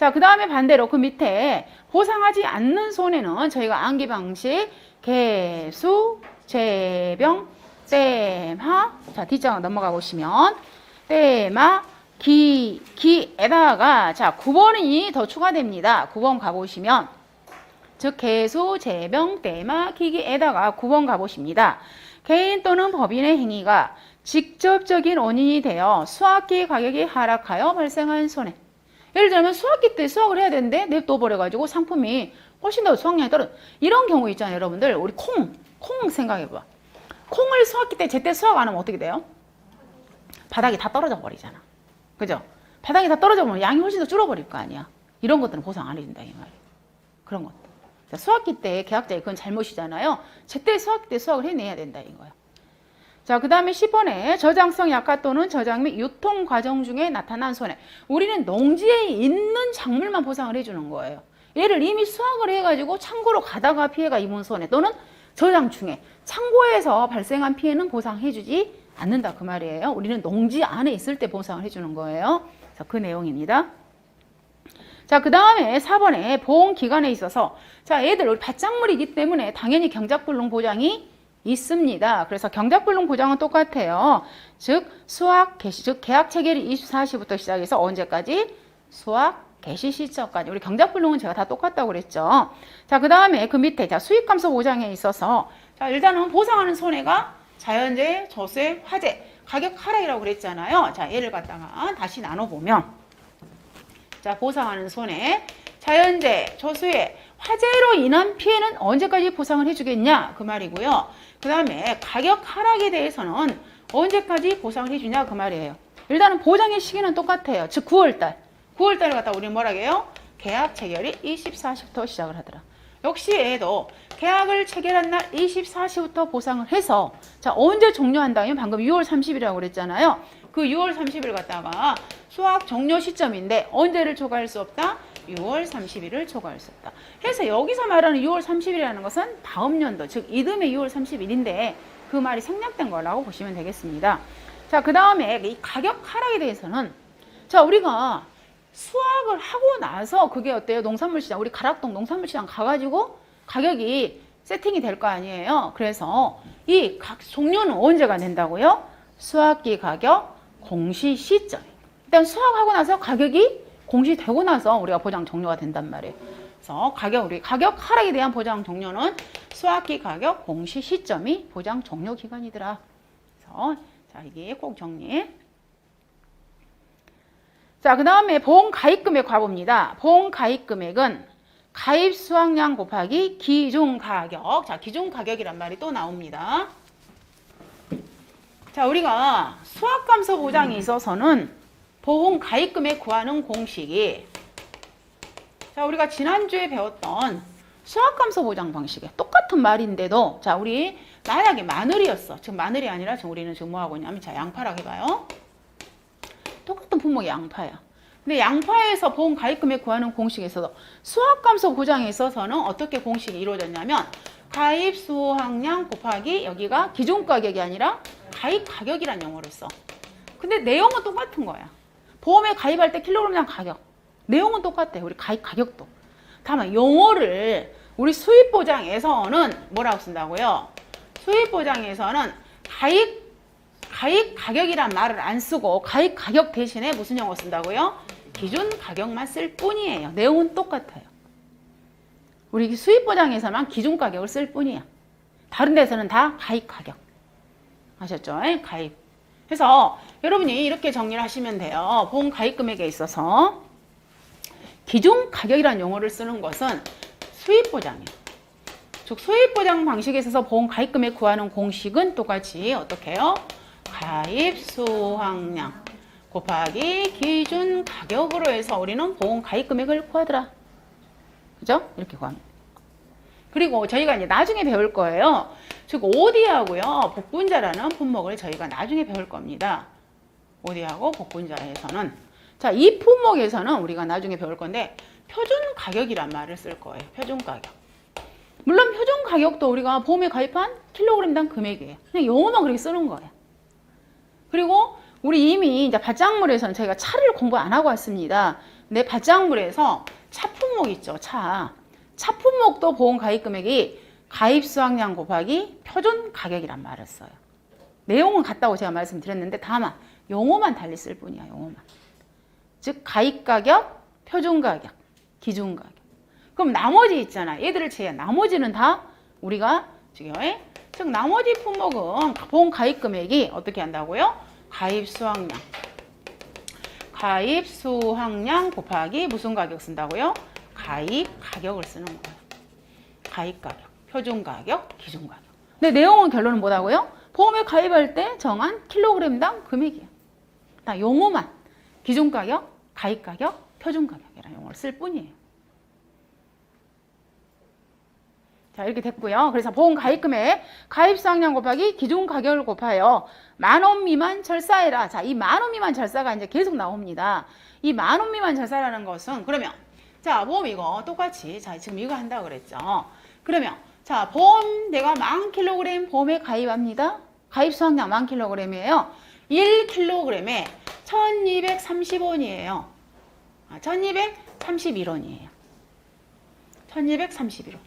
자, 그 다음에 반대로 그 밑에 보상하지 않는 손해는 저희가 암기 방식 개수, 재병, 땜하 자, 뒷장 넘어가 보시면 땜하, 기, 기에다가 자, 9번이 더 추가됩니다. 9번 가보시면 즉 개수, 재병, 땜하, 기기에다가 9번 가보십니다. 개인 또는 법인의 행위가 직접적인 원인이 되어 수학기 가격이 하락하여 발생한 손해. 예를 들면 수학기 때 수학을 해야 되는데 냅둬버려가지고 상품이 훨씬 더 수학량이 떨어. 이런 경우 있잖아요, 여러분들. 우리 콩, 콩 생각해봐. 콩을 수학기 때 제때 수학 안 하면 어떻게 돼요? 바닥이 다 떨어져 버리잖아. 그죠? 바닥이 다 떨어져 버리면 양이 훨씬 더 줄어버릴 거 아니야. 이런 것들은 보상 안 해준다, 이 말이에요. 그런 것들. 자, 수학기 때 계약자의 그건 잘못이잖아요. 제때 수학기 때 수학을 해내야 된다, 이거야. 자, 그 다음에 10번에 저장성 약화 또는 저장 및 유통 과정 중에 나타난 손해. 우리는 농지에 있는 작물만 보상을 해주는 거예요. 얘를 이미 수확을 해가지고 창고로 가다가 피해가 입은 손해 또는 저장 중에 창고에서 발생한 피해는 보상해주지 않는다 그 말이에요. 우리는 농지 안에 있을 때 보상을 해주는 거예요. 그래서 그 내용입니다. 자, 그 다음에 4번에 보험 기간에 있어서 자, 얘들 우리 밭작물이기 때문에 당연히 경작불능 보장이 있습니다. 그래서 경작불능 보장은 똑같아요. 즉 수확 개시 즉 계약 체결이 24시부터 시작해서 언제까지 수확 개시 시점까지 우리 경작불능은 제가 다 똑같다고 그랬죠. 자, 그 다음에 그 밑에 자 수익 감소 보장에 있어서 자 일단은 보상하는 손해가 자연재해, 저수해, 화재, 가격 하락이라고 그랬잖아요. 자, 얘를 갖다가 다시 나눠 보면 자, 보상하는 손해, 자연재해, 저수해, 화재로 인한 피해는 언제까지 보상을 해주겠냐 그 말이고요. 그 다음에 가격 하락에 대해서는 언제까지 보상을 해주냐 그 말이에요. 일단은 보장의 시기는 똑같아요. 즉 9월달. 9월달을 갖다 우리는 뭐라 해요? 계약 체결이 24시부터 시작을 하더라. 역시 얘도 계약을 체결한 날 24시부터 보상을 해서 자 언제 종료한다면 방금 6월 30일이라고 그랬잖아요. 그 6월 30일 갖다가 수학 종료 시점인데 언제를 초과할 수 없다? 6월 30일을 초과할 수 없다. 해서 여기서 말하는 6월 30일이라는 것은 다음 연도, 즉 이듬해 6월 30일인데 그 말이 생략된 거라고 보시면 되겠습니다. 자, 그 다음에 이 가격 하락에 대해서는 자, 우리가 수확을 하고 나서 그게 어때요? 농산물 시장, 우리 가락동 농산물 시장 가가지고 가격이 세팅이 될 거 아니에요? 그래서 이 각 종료는 언제가 된다고요? 수확기 가격 공시 시점. 일단 수확하고 나서 가격이 공시되고 나서 우리가 보장 종료가 된단 말이에요. 그래서 가격 우리 가격 하락에 대한 보장 종료는 수확기 가격 공시 시점이 보장 종료 기간이더라. 그래서 자 이게 꼭 정리. 자, 그 다음에 보험 가입 금액 가봅니다. 보험 가입 금액은 가입 수확량 곱하기 기준 가격. 자, 기준 가격이란 말이 또 나옵니다. 자, 우리가 수확 감소 보장에 있어서는 보험 가입 금액 구하는 공식이 자, 우리가 지난주에 배웠던 수확 감소 보장 방식에 똑같은 말인데도 자, 우리 만약에 마늘이었어. 지금 마늘이 아니라 지금 우리는 지금 뭐 하고 있냐면 자, 양파라고 해봐요. 똑같은 품목의 양파야. 근데 양파에서 보험 가입 금액 구하는 공식에서도 수확 감소 보장에 있어서는 어떻게 공식이 이루어졌냐면 가입 수확량 곱하기 여기가 기준 가격이 아니라 가입 가격이란 용어를 써. 근데 내용은 똑같은 거야. 보험에 가입할 때 킬로그램당 가격. 내용은 똑같아. 우리 가입 가격도. 다만 용어를 우리 수입 보장에서는 뭐라고 쓴다고요? 수입 보장에서는 가입 가입 가격이란 말을 안 쓰고 가입 가격 대신에 무슨 용어 쓴다고요? 기준 가격만 쓸 뿐이에요. 내용은 똑같아요. 우리 수입 보장에서만 기준 가격을 쓸 뿐이야. 다른 데서는 다 가입 가격. 아셨죠? 에? 가입. 그래서 여러분이 이렇게 정리를 하시면 돼요. 보험 가입 금액에 있어서 기준 가격이라는 용어를 쓰는 것은 수입 보장이에요. 즉 수입 보장 방식에 있어서 보험 가입 금액 구하는 공식은 똑같이 어떻게 해요? 가입 수확량 곱하기 기준 가격으로 해서 우리는 보험 가입 금액을 구하더라. 그죠? 이렇게 구합니다. 그리고 저희가 이제 나중에 배울 거예요. 즉 오디하고요 복분자라는 품목을 저희가 나중에 배울 겁니다. 오디하고 복분자에서는 자 이 품목에서는 우리가 나중에 배울 건데 표준 가격이란 말을 쓸 거예요. 표준 가격. 물론 표준 가격도 우리가 보험에 가입한 킬로그램당 금액이에요. 그냥 영어만 그렇게 쓰는 거예요. 그리고 우리 이미 이제 밭작물에서는 저희가 차를 공부 안 하고 왔습니다. 내 바짝물에서 차 품목 있죠. 차. 차 품목도 보험 가입 금액이 가입 수확량 곱하기 표준 가격이란 말을 써요. 내용은 같다고 제가 말씀드렸는데 다만 용어만 달리 쓸 뿐이야. 용어만. 즉 가입 가격, 표준 가격, 기준 가격. 그럼 나머지 있잖아. 얘들을 제외. 나머지는 다 우리가 지금 예? 즉 나머지 품목은 보험 가입 금액이 어떻게 한다고요? 가입 수확량. 가입 수확량 곱하기 무슨 가격 쓴다고요? 가입 가격을 쓰는 거예요. 가입 가격, 표준 가격, 기준 가격. 근데 내용은 결론은 뭐라고요? 보험에 가입할 때 정한 킬로그램당 금액이에요. 다 용어만 기준 가격, 가입 가격, 표준 가격이라는 용어를 쓸 뿐이에요. 자 이렇게 됐고요. 그래서 보험 가입 금액 가입 수확량 곱하기 기준 가격을 곱하여 만 원 미만 절사해라. 자, 이 만 원 미만 절사가 이제 계속 나옵니다. 이 만 원 미만 절사라는 것은 그러면 자 보험 이거 똑같이 자 지금 이거 한다고 그랬죠. 그러면 자 보험 내가 만 킬로그램 보험에 가입합니다. 가입 수확량 만 킬로그램이에요. 1킬로그램에 1230원이에요. 아, 1231원이에요. 1231원.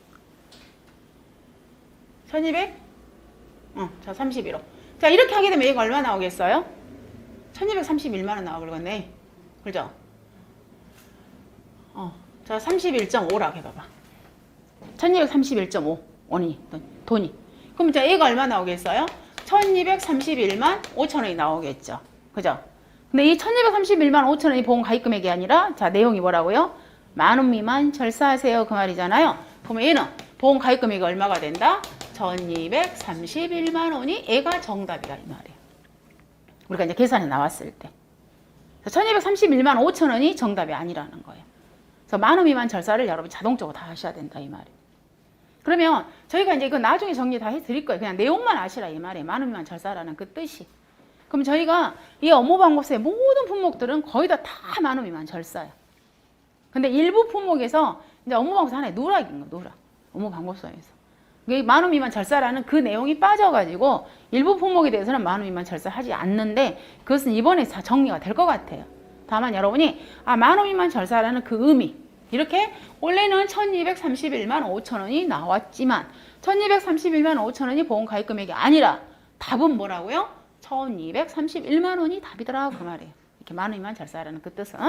1200? 어, 자, 31호. 자, 이렇게 하게 되면 얘가 얼마 나오겠어요? 1231만원 나오겠네. 그죠? 어, 자, 31.5라고 해봐봐. 1231.5. 원이, 돈이. 그럼 자, 얘가 얼마 나오겠어요? 1231만 5천 원이 나오겠죠. 그죠? 근데 이 1231만 5천 원이 보험 가입 금액이 아니라, 자, 내용이 뭐라고요? 만 원 미만 절사하세요. 그 말이잖아요. 그러면 얘는 보험 가입 금액이 얼마가 된다? 1231만 원이 얘가 정답이다 이 말이에요. 우리가 이제 계산에 나왔을 때. 1231만 5천 원이 정답이 아니라는 거예요. 그래서 만원 미만 절사를 여러분 자동적으로 다 하셔야 된다 이 말이에요. 그러면 저희가 이제 이거 나중에 정리 다 해드릴 거예요. 그냥 내용만 아시라 이 말이에요. 만원 미만 절사라는 그 뜻이. 그럼 저희가 이 업무 방법서의 모든 품목들은 거의 다 다 만원 미만 절사예요. 근데 일부 품목에서 이제 업무 방법서 하나의 누락인 거예요. 누락. 업무 방법서에서. 만원 미만 절사라는 그 내용이 빠져가지고 일부 품목에 대해서는 만원 미만 절사하지 않는데 그것은 이번에 다 정리가 될 것 같아요. 다만 여러분이 아 만원 미만 절사라는 그 의미 이렇게 원래는 1231만 5천 원이 나왔지만 1231만 5천 원이 보험 가입 금액이 아니라 답은 뭐라고요? 1231만 원이 답이더라 그 말이에요. 이렇게 만원 미만 절사라는 그 뜻은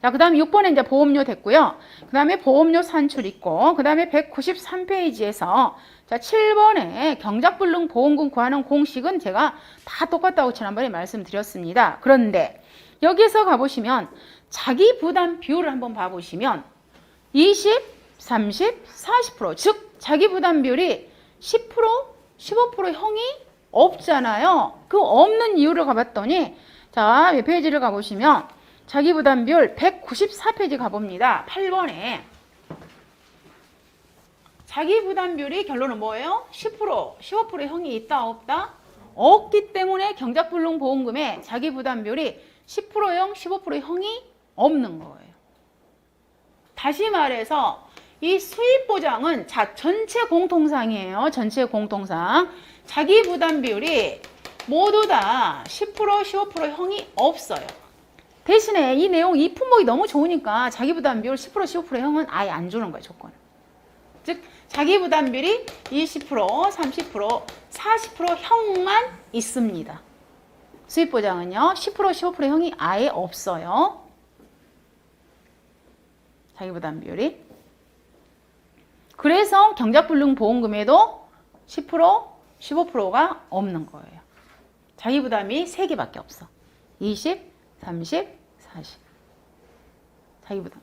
자, 그 다음에 6번에 이제 보험료 됐고요. 그 다음에 보험료 산출 있고, 그 다음에 193페이지에서 자, 7번에 경작불능 보험금 구하는 공식은 제가 다 똑같다고 지난번에 말씀드렸습니다. 그런데 여기서 가보시면 자기 부담 비율을 한번 봐보시면 20, 30, 40%, 즉 자기 부담 비율이 10%, 15% 형이 없잖아요. 그 없는 이유를 가봤더니 자, 몇 페이지를 가보시면 자기 부담 비율 194페이지 가봅니다. 8번에 자기 부담 비율이 결론은 뭐예요? 10%, 15% 형이 있다 없다? 없기 때문에 경작불능 보험금에 자기 부담 비율이 10%형, 15% 형이 없는 거예요. 다시 말해서 이 수입 보장은 자 전체 공통상이에요. 전체 공통상. 자기 부담 비율이 모두 다 10%, 15% 형이 없어요. 대신에 이 내용, 이 품목이 너무 좋으니까 자기 부담 비율 10% 15% 형은 아예 안 주는 거예요, 조건. 즉, 자기 부담 비율이 20%, 30%, 40% 형만 있습니다. 수입 보장은요, 10% 15% 형이 아예 없어요. 자기 부담 비율이. 그래서 경작불능 보험금에도 10%, 15%가 없는 거예요. 자기 부담이 3개밖에 없어. 20, 30, 40. 자기 부담.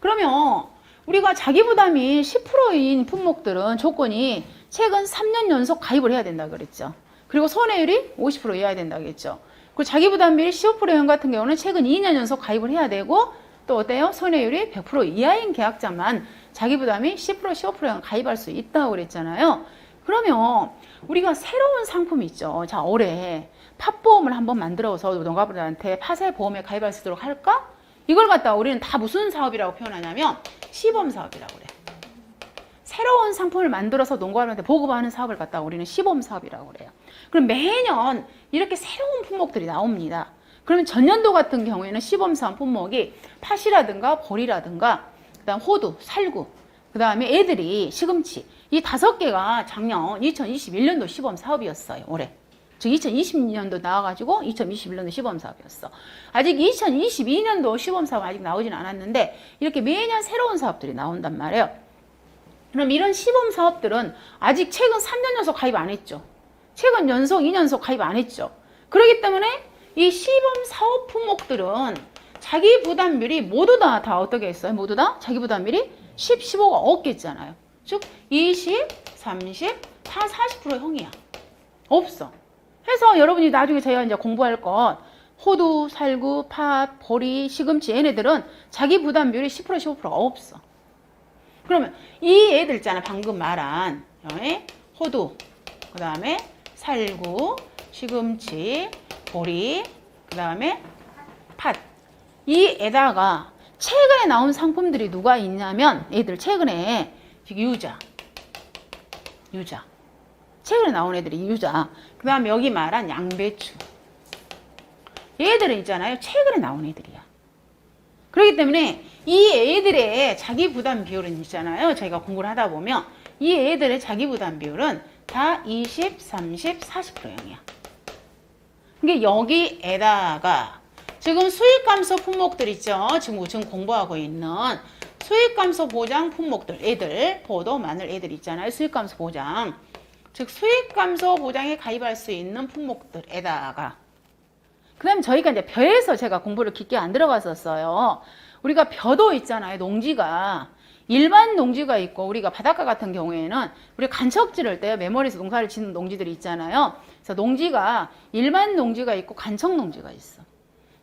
그러면 우리가 자기 부담이 10%인 품목들은 조건이 최근 3년 연속 가입을 해야 된다 그랬죠. 그리고 손해율이 50%여야 된다 그랬죠. 그리고 자기 부담률이 15%형 같은 경우는 최근 2년 연속 가입을 해야 되고 또 어때요? 손해율이 100% 이하인 계약자만 자기 부담이 10% 15%형 가입할 수 있다고 그랬잖아요. 그러면 우리가 새로운 상품이 있죠. 자, 올해 팥보험을 한번 만들어서 농가분들한테 팥의 보험에 가입할 수 있도록 할까? 이걸 갖다가 우리는 다 무슨 사업이라고 표현하냐면 시범 사업이라고 그래. 새로운 상품을 만들어서 농가분한테 보급하는 사업을 갖다가 우리는 시범 사업이라고 그래요. 그럼 매년 이렇게 새로운 품목들이 나옵니다. 그러면 전년도 같은 경우에는 시범사원 품목이 팥이라든가 보리라든가 그다음 호두, 살구, 그다음에 애들이 시금치 이 다섯 개가 작년 2021년도 시범 사업이었어요. 올해. 즉 2020년도 나와가지고 2021년도 시범 사업이었어. 아직 2022년도 시범 사업 아직 나오진 않았는데 이렇게 매년 새로운 사업들이 나온단 말이에요. 그럼 이런 시범 사업들은 아직 최근 3년 연속 가입 안 했죠. 최근 연속 2년 연속 가입 안 했죠. 그렇기 때문에 이 시범 사업 품목들은 자기 부담률이 모두 다, 다 어떻게 했어요? 모두 다 자기 부담률이 10, 15가 없겠잖아요. 즉, 20, 30, 다 40% 형이야. 없어. 해서 여러분이 나중에 저희가 이제 공부할 것, 호두, 살구, 팥, 보리, 시금치 얘네들은 자기 부담률이 10% 15%가 없어. 그러면 이 애들 있잖아. 방금 말한 어, 호두, 그 다음에 살구, 시금치, 보리, 그 다음에 팥. 이 에다가 최근에 나온 상품들이 누가 있냐면 애들 최근에 유자, 유자. 최근에 나온 애들이 유자. 그 다음에 여기 말한 양배추. 얘들은 있잖아요. 최근에 나온 애들이야. 그렇기 때문에 이 애들의 자기 부담 비율은 있잖아요. 저희가 공부를 하다 보면 이 애들의 자기 부담 비율은 다 20, 30, 40%형이야. 그게 여기에다가 지금 수익 감소 품목들 있죠. 지금 지금 공부하고 있는 수익 감소 보장 품목들 애들 포도 마늘 애들 있잖아요. 수익 감소 보장. 즉 수익 감소 보장에 가입할 수 있는 품목들에다가 그다음 저희가 이제 벼에서 제가 공부를 깊게 안 들어갔었어요. 우리가 벼도 있잖아요. 농지가 일반 농지가 있고 우리가 바닷가 같은 경우에는 우리 간척지를 때요 메모리에서 농사를 짓는 농지들이 있잖아요. 그래서 농지가 일반 농지가 있고 간척 농지가 있어.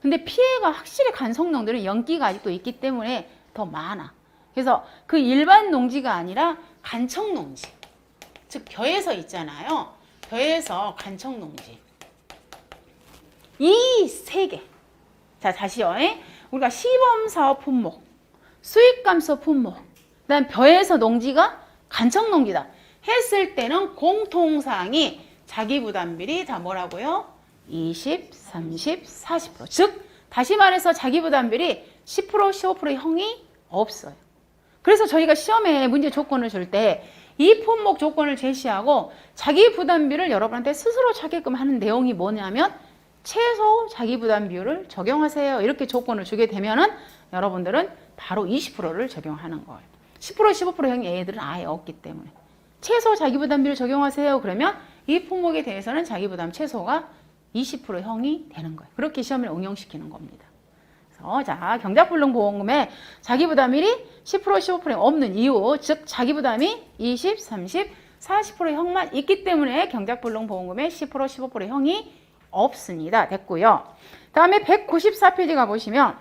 근데 피해가 확실히 간척 농들은 연기가 아직도 있기 때문에 더 많아. 그래서 그 일반 농지가 아니라 간척 농지. 즉 벼에서 있잖아요. 벼에서 간척 농지. 이 세 개. 자, 다시요. 에? 우리가 시범 사업 품목, 수익 감소 품목, 그다음 벼에서 농지가 간척 농지다. 했을 때는 공통사항이 자기 부담비리 다 뭐라고요? 20, 30, 40%. 즉 다시 말해서 자기 부담비리 10%, 15% 형이 없어요. 그래서 저희가 시험에 문제 조건을 줄 때 이 품목 조건을 제시하고 자기 부담비를 여러분한테 스스로 찾게끔 하는 내용이 뭐냐면 최소 자기 부담 비율을 적용하세요. 이렇게 조건을 주게 되면은 여러분들은 바로 20%를 적용하는 거예요. 10% 15%형의 애들은 아예 없기 때문에 최소 자기 부담 비율 적용하세요. 그러면 이 품목에 대해서는 자기 부담 최소가 20% 형이 되는 거예요. 그렇게 시험을 응용시키는 겁니다. 그래서 자 경작불능 보험금에 자기 부담률이 10% 15% 없는 이유 즉 자기 부담이 20, 30, 40% 형만 있기 때문에 경작불능 보험금에 10% 15% 형이 없습니다. 됐고요. 다음에 194페이지 가 보시면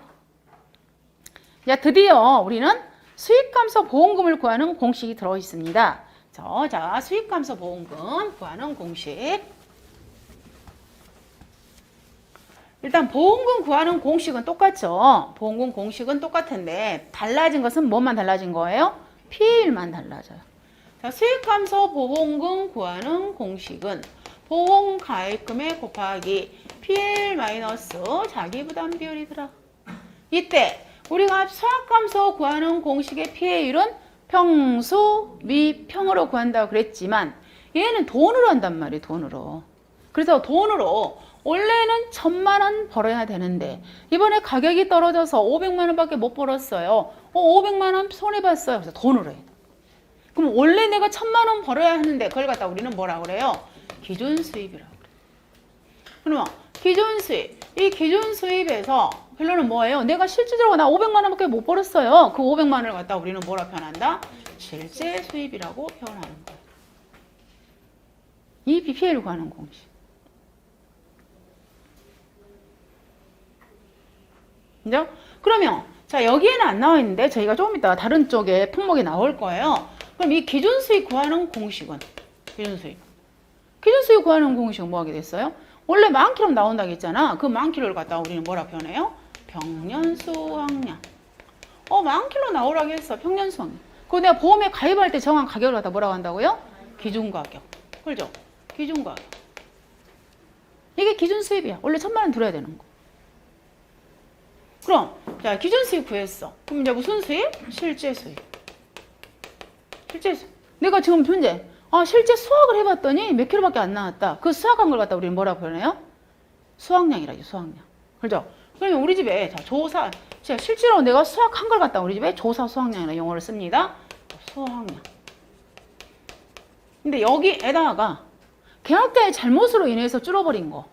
자 드디어 우리는 수익감소 보험금을 구하는 공식이 들어 있습니다. 자, 자 수익감소 보험금 구하는 공식 일단 보험금 구하는 공식은 똑같죠. 보험금 공식은 똑같은데 달라진 것은 뭐만 달라진 거예요? 피해율만 달라져요. 자, 수익감소 보험금 구하는 공식은 보험 가입금에 곱하기 PL 마이너스 자기 부담 비율이더라. 이때 우리가 수학감소 구하는 공식의 피해율은 평수 미평으로 구한다고 그랬지만 얘는 돈으로 한단 말이에요. 돈으로. 그래서 돈으로 원래는 천만 원 벌어야 되는데 이번에 가격이 떨어져서 500만 원밖에 못 벌었어요. 어, 500만 원 손해 봤어요. 그래서 돈으로 해. 그럼 원래 내가 천만 원 벌어야 하는데 그걸 갖다 우리는 뭐라 그래요? 기준 수입이라고 그래요. 그러면 기준 수입. 이 기준 수입에서 결론은 뭐예요? 내가 실질적으로 나 500만 원밖에 못 벌었어요. 그 500만 원을 갖다 우리는 뭐라 표현한다? 실제 수입이라고 표현하는 거예요. 이 BPL을 구하는 공식. 그죠? 그러면 자 여기에는 안 나와 있는데 저희가 조금 이따 다른 쪽에 품목이 나올 거예요. 그럼 이 기준 수익 구하는 공식은 기준 수익. 기준 수익 구하는 공식은 뭐 하게 됐어요? 원래 만 킬로 나온다고 했잖아. 그만 킬로를 갖다가 우리는 뭐라 표현해요? 평년 수확량. 어, 만 킬로 나오라고 했어. 평년 수확량. 그거 내가 보험에 가입할 때 정한 가격을 갖다 뭐라고 한다고요? 기준 가격. 그죠? 기준 가격. 이게 기준 수입이야. 원래 천만 원 들어야 되는 거. 그럼 자 기준 수입 구했어. 그럼 이제 무슨 수입? 실제 수입. 실제 수입. 내가 지금 현재 아 실제 수학을 해봤더니 몇 킬로밖에 안 나왔다. 그 수학한 걸 갖다 우리는 뭐라고 표현해요? 수학량이라죠 수학량. 그죠? 그러면 우리 집에 자 조사 실제로 내가 수학한 걸 갖다 우리 집에 조사 수학량이라는 용어를 씁니다. 수학량. 근데 여기에다가 계약자의 잘못으로 인해서 줄어버린 거.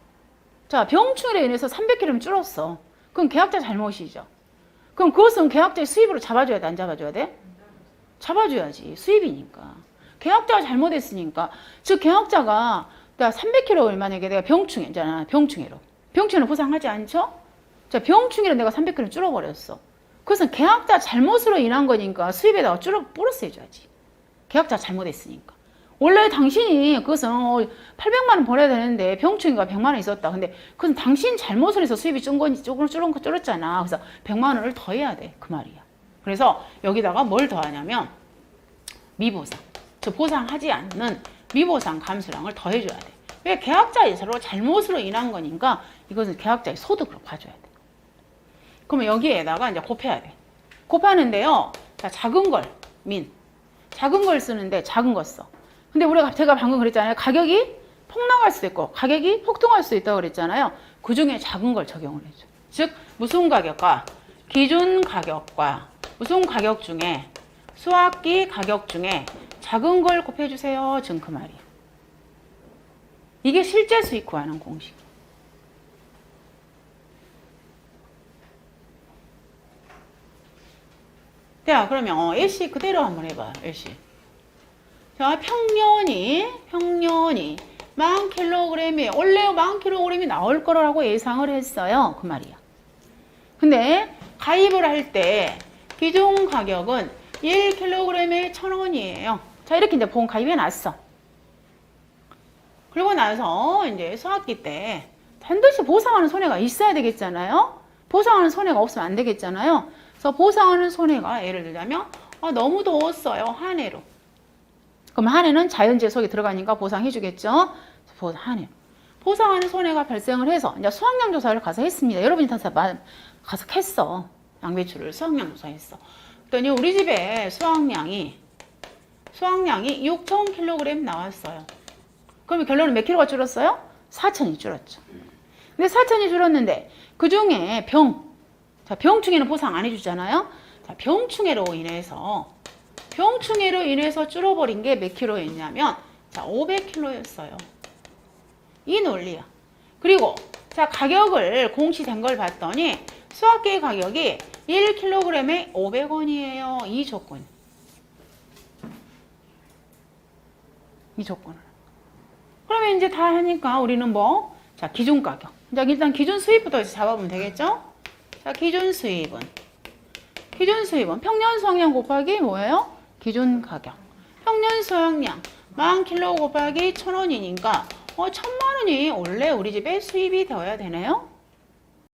자, 병충해로 인해서 300kg면 줄었어. 그럼 계약자 잘못이죠. 그럼 그것은 계약자의 수입으로 잡아줘야 돼, 안 잡아줘야 돼? 잡아줘야지. 수입이니까. 계약자가 잘못했으니까. 즉, 계약자가 내가 300kg를 만약에 내가 병충해잖아. 병충해로. 병충해로 보상하지 않죠? 자, 병충해로 내가 300kg 줄어버렸어. 그것은 계약자 잘못으로 인한 거니까 수입에다가 줄어, 플러스 해줘야지. 계약자 잘못했으니까. 원래 당신이 그것은 800만 원 벌어야 되는데 병충해가 100만 원 있었다. 근데 그건 당신 잘못을 해서 수입이 준 거니 조금 줄은 거 줄었잖아. 그래서 100만 원을 더 해야 돼. 그 말이야. 그래서 여기다가 뭘 더하냐면 미보상. 저 보상하지 않는 미보상 감수량을 더해줘야 돼. 왜 계약자의 서로 잘못으로 인한 거니까 이것은 계약자의 소득으로 봐줘야 돼. 그러면 여기에다가 이제 곱해야 돼. 곱하는데요. 자, 작은 걸, 민. 작은 걸 쓰는데 작은 거 써. 근데 우리가 제가 방금 그랬잖아요. 가격이 폭락할 수도 있고 가격이 폭등할 수도 있다고 그랬잖아요. 그 중에 작은 걸 적용을 해줘. 즉 무슨 가격과 기준 가격과 무슨 가격 중에 수학기 가격 중에 작은 걸 곱해주세요. 지금 그 말이에요. 이게 실제 수익 구하는 공식. 자, 그러면 어, 일시 그대로 한번 해봐요. 일시. 자, 평년이 평년이 만 킬로그램이 원래 만 킬로그램이 나올 거라고 예상을 했어요. 그 말이야. 근데 가입을 할 때 기존 가격은 1kg에 1,000원이에요. 자, 이렇게 이제 보험 가입해 놨어. 그리고 나서 이제 수학기 때 반드시 보상하는 손해가 있어야 되겠잖아요. 보상하는 손해가 없으면 안 되겠잖아요. 그래서 보상하는 손해가 예를 들자면 아, 너무 더웠어요. 한 해로. 그럼 한 해는 자연재 속에 들어가니까 보상해 주겠죠. 한 해. 보상하는 손해가 발생을 해서 이제 수확량 조사를 가서 했습니다. 여러분이 다 마- 가서 했어. 양배추를 수확량 조사했어. 그랬더니 우리 집에 수확량이 수확량이 6,000kg 나왔어요. 그러면 결론은 몇 킬로가 줄었어요? 4천이 줄었죠. 근데 4천이 줄었는데 그 중에 병, 자 병충해는 보상 안 해주잖아요. 자 병충해로 인해서 병충해로 인해서 줄어버린 게 몇 킬로였냐면 자 500킬로였어요. 이 논리야. 그리고 자 가격을 공시된 걸 봤더니 수학계 가격이 1kg에 500원이에요. 이 조건. 이 조건을. 그러면 이제 다 하니까 우리는 뭐? 자, 기준 가격. 자, 일단 기준 수입부터 잡아보면 되겠죠? 자, 기준 수입은. 기준 수입은 평년 수확량 곱하기 뭐예요? 기준 가격. 평년 수확량. 만 킬로 곱하기 천 원이니까, 어, 천만 원이 원래 우리 집에 수입이 되어야 되네요?